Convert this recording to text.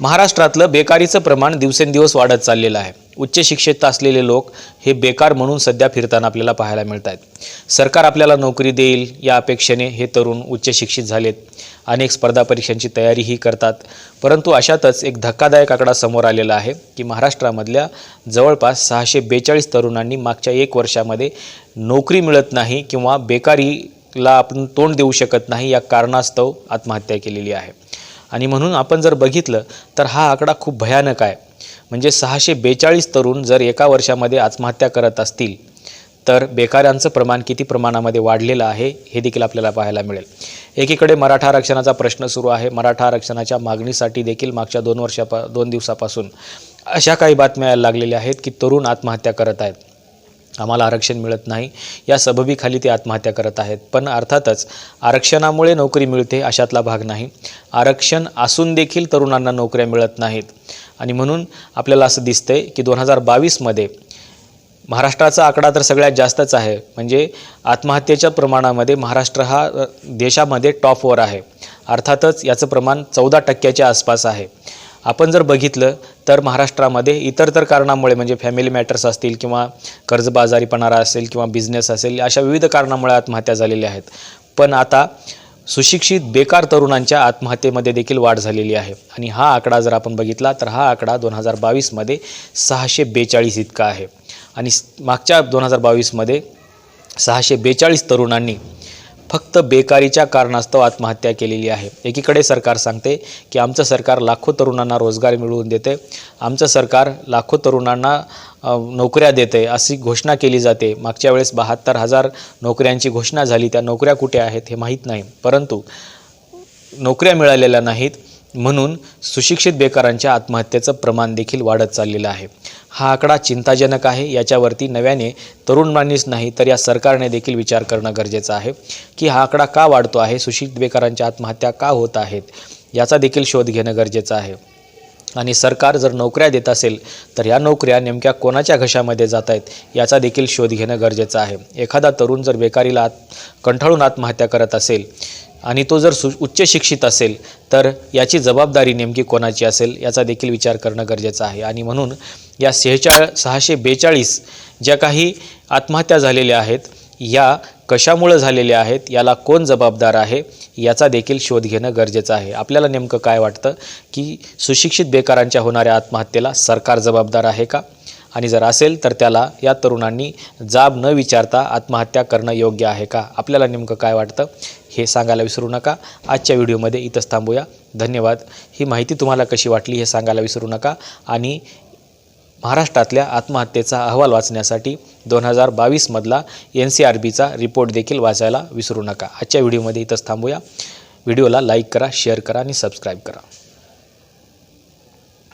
महाराष्ट्रातलं बेकारीचं प्रमाण दिवसेंदिवस वाढत चाललेलं आहे. उच्च शिक्षित असलेले लोक हे बेकार म्हणून सध्या फिरताना आपल्याला पाहायला मिळत आहेत सरकार आपल्याला नोकरी देईल या अपेक्षेने हे तरुण उच्च शिक्षित झालेत. अनेक स्पर्धा परीक्षांची तयारीही करतात. परंतु अशातच एक धक्कादायक आकडा समोर आलेला आहे की महाराष्ट्रामधल्या जवळपास सहाशे बेचाळीस तरुणांनी मागच्या एक वर्षामध्ये नोकरी मिळत नाही किंवा बेकारीला आपण तोंड देऊ शकत नाही या कारणास्तव आत्महत्या केलेली आहे. आणि म्हणून आपण जर बघितलं तर हा आकडा खूप भयानक आहे. म्हणजे सहाशे बेचाळीस तरुण जर एका वर्षामध्ये आत्महत्या करत असतील तर बेकाऱ्यांचं प्रमाण किती प्रमाणामध्ये वाढलेलं आहे हे देखील आपल्याला पाहायला मिळेल. एकीकडे मराठा आरक्षणाचा प्रश्न सुरू आहे. मराठा आरक्षणाच्या मागणीसाठी देखील मागच्या दोन वर्षापा दोन दिवसापासून अशा काही बातम्या लागलेल्या आहेत की तरुण आत्महत्या करत आहेत. आम्हाला आरक्षण मिळत नाही. या सबबीखाली ते आत्महत्या करत आहेत. पण अर्थातच आरक्षणामुळे नोकरी मिळते अशातला भाग नाही. आरक्षण असून देखील तरुणांना नोकऱ्या मिळत नाहीत. आणि म्हणून आपल्याला असं दिसतंय की दोन हजार बावीसमध्ये महाराष्ट्राचा आकडा तर सगळ्यात जास्तच आहे. म्हणजे आत्महत्येच्या प्रमाणामध्ये महाराष्ट्र हा देशामध्ये टॉपवर आहे. अर्थातच याचं प्रमाण चौदा टक्क्याच्या आसपास आहे. आपण जर बघितलं तर महाराष्ट्रामध्ये इतर तर कारणामुळे म्हणजे फॅमिली मॅटर्स असतील किंवा कर्जबाजारीपणारा असेल किंवा बिझनेस असेल अशा विविध कारणामुळे आत्महत्या झालेल्या आहेत. पण आता सुशिक्षित बेकार तरुणांच्या आत्महत्येमध्ये देखील वाढ झालेली आहे. आणि हा आकडा जर आपण बघितला तर हा आकडा दोन हजार बावीसमध्ये सहाशे बेचाळीस इतका आहे. आणि मागच्या दोन हजार बावीसमध्ये सहाशे बेचाळीस तरुणांनी फक्त बेकारीच्या कारणास्तव आत्महत्या केलेली आहे. एकीकडे सरकार सांगते की आमचं सरकार लाखो तरुणांना रोजगार मिळवून देते. आमचं सरकार लाखो तरुणांना नोकऱ्या देते अशी घोषणा केली जाते. मागच्या वेळेस बहात्तर हजार नोकऱ्यांची घोषणा झाली. त्या नोकऱ्या कुठे आहेत हे माहीत नाही. परंतु नोकऱ्या मिळालेल्या नाहीत. म्हणून सुशिक्षित बेकारांच्या आत्महत्येचं प्रमाण देखील वाढत चाललेलं आहे. हा आकडा चिंताजनक आहे. याच्यावरती नव्याने तरुणांनीच नाही तर या सरकारने देखील विचार करणं गरजेचं आहे. की हा आकडा का वाढतो आहे? सुशील बेकारांच्या आत्महत्या का होत आहेत? याचा देखील शोध घेणं गरजेचं आहे. आणि सरकार जर नोकऱ्या देत असेल तर या नोकऱ्या नेमक्या कोणाच्या घशामध्ये जात आहेत? याचा देखील शोध घेणं गरजेचं आहे. एखादा तरुण जर बेकारीला आत कंठाळून आत्महत्या करत असेल आणि तो जर सु उच्च शिक्षित असेल तर याची जबाबदारी नेमकी कोणाची असेल? याचा देखील विचार करणं गरजेचं आहे. आणि म्हणून या सेहेचाळ सहाशे बेचाळीस ज्या काही आत्महत्या झालेल्या आहेत या कशामुळं झालेल्या आहेत याला कोण जबाबदार आहे याचा देखील शोध घेणं गरजेचं आहे. आपल्याला नेमकं काय वाटतं की सुशिक्षित बेकारांच्या होणाऱ्या आत्महत्येला सरकार जबाबदार आहे का? आणि जर असेल तर त्याला या तरुणांनी जाब न विचारता आत्महत्या करणं योग्य आहे का? आपल्याला नेमकं काय वाटतं? हे सांगायला विसरू नका. आजच्या व्हिडिओमध्ये इथंच थांबूया. धन्यवाद. ही माहिती तुम्हाला कशी वाटली हे सांगायला विसरू नका. आणि महाराष्ट्रातल्या आत्महत्येचा अहवाल वाचण्यासाठी दोन हजार बावीसमधला एन सी आर बीचा रिपोर्ट देखील वाचायला विसरू नका. आजच्या व्हिडिओमध्ये इथंच थांबूया. व्हिडिओला लाईक करा शेअर करा आणि सबस्क्राईब करा.